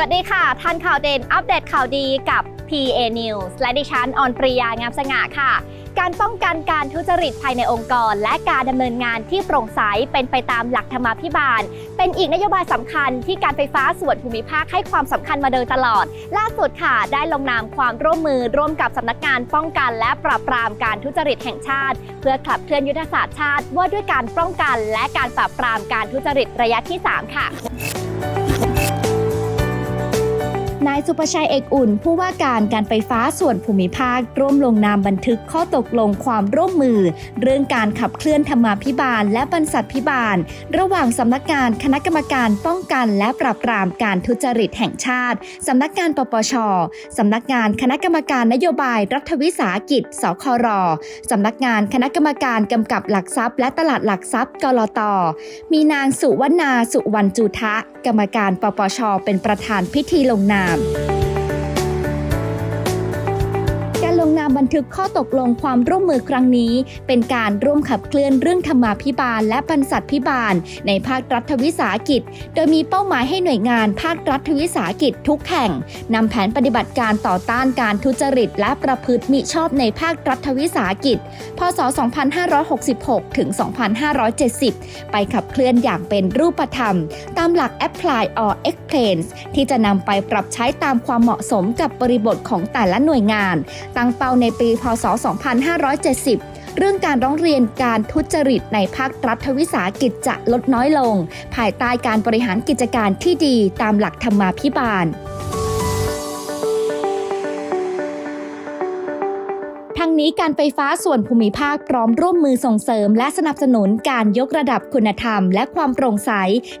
สวัสดีค่ะทันข่าวเด่นอัปเดตข่าวดีกับ PA News และดิฉันออนปริยางามสง่าค่ะ การป้องกันการทุจริตภายในองค์กร และการดำเนินงานที่โปร่งใสเป็นไปตามหลักธรรมาภิบาล เป็นอีกนโยบายสำคัญที่การไฟฟ้าส่วนภูมิภาคให้ความสำคัญมาโดยตลอด ล่าสุดค่ะ ได้ลงนามความร่วมมือร่วมกับสำนักงานป้องกัน และปราบปรามการทุจริตแห่งชาติ เพื่อขับเคลื่อนยุทธศาสตร์ชาติ ว่าด้วยการป้องกัน และการปราบปรามการทุจริตระยะที่ 3 ค่ะ นายสุประชัยเอกอุ่น ผู้ว่าการการไฟฟ้าส่วนภูมิภาค ร่วมลงนามบันทึกข้อตกลงความร่วมมือ เรื่องการขับเคลื่อนธรรมาภิบาล และบรรษัทพิบาล ระหว่างสำนักงานคณะกรรมการป้องกัน และปราบปรามการทุจริตแห่งชาติสำนักงานปปชสำนักงานคณะกรรมการนโยบายรัฐวิสาหกิจ สครสำนักงานคณะกรรมการกำกับหลักทรัพย์ และตลาดหลักทรัพย์กลตมีนางสุวรรณาสุวรรณจุทะ กรรมการปปชเป็นประธานพิธีลงนามาม ลงนามบันทึกข้อตกลงความร่วมมือครั้งนี้ เป็นการร่วมขับเคลื่อนเรื่องธรรมาภิบาล และบรรษัทพิบาล ในภาครัฐวิสาหกิจ โดยมีเป้าหมายให้หน่วยงานภาครัฐวิสาหกิจทุกแห่งนำแผนปฏิบัติการต่อต้านการทุจริต และประพฤติมิชอบในภาครัฐวิสาหกิจ พศ 2566 ถึง 2570 ไปขับเคลื่อนอย่างเป็นรูปธรรม ตามหลัก apply or explain ที่จะนำไปปรับใช้ตามความเหมาะสมกับบริบทของแต่ละหน่วยงาน ตั้งเป้าในปีพศ 2570 เรื่องการร้องเรียนการทุจริตในภาครัฐวิสาหกิจจะลดน้อยลง ภายใต้การบริหารกิจการที่ดีตามหลักธรรมาภิบาล นี้การไฟฟ้าส่วนภูมิภาคพร้อมร่วมมือส่งเสริม และสนับสนุนการยกระดับคุณธรรม และความโปร่งใส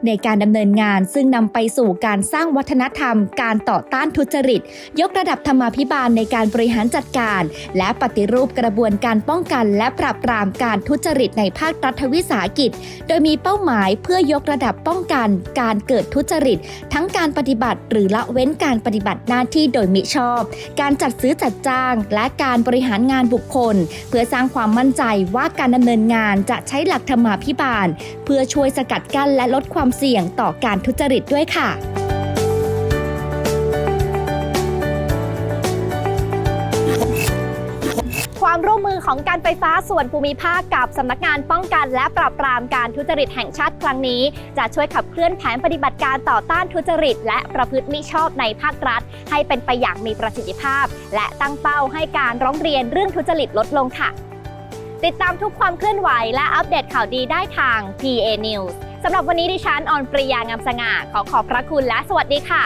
ในการดำเนินงาน ซึ่งนำไปสู่การสร้างวัฒนธรรม การต่อต้านทุจริต ยกระดับธรรมาภิบาลในการบริหารจัดการ และปฏิรูปกระบวนการป้องกัน และปราบปรามการทุจริตในภาครัฐวิสาหกิจ โดยมีเป้าหมายเพื่อยกระดับป้องกัน การเกิดทุจริต ทั้งการปฏิบัติ หรือละเว้นการปฏิบัติหน้าที่โดยมิชอบ การจัดซื้อจัดจ้าง และการบริหารงานบุคคล เพื่อสร้างความมั่นใจว่าการดำเนินงานจะใช้หลักธรรมาภิบาล เพื่อช่วยสกัดกั้นและลดความเสี่ยงต่อการทุจริตด้วยค่ะ ความร่วมมือของการไฟฟ้าส่วนภูมิภาคกับสำนักงานป้องกันและปราบปรามการทุจริตแห่งชาติครั้งนี้ จะช่วยขับเคลื่อนแผนปฏิบัติการต่อต้านทุจริต และประพฤติมิชอบในภาครัฐ ให้เป็นไปอย่างมีประสิทธิภาพ และตั้งเป้าให้การร้องเรียนเรื่องทุจริตลดลงค่ะ ติดตามทุกความเคลื่อนไหวและอัปเดตข่าวดีได้ทาง PA News สำหรับวันนี้ดิฉันออนปริยางามสง่าขอขอบพระคุณและสวัสดีค่ะ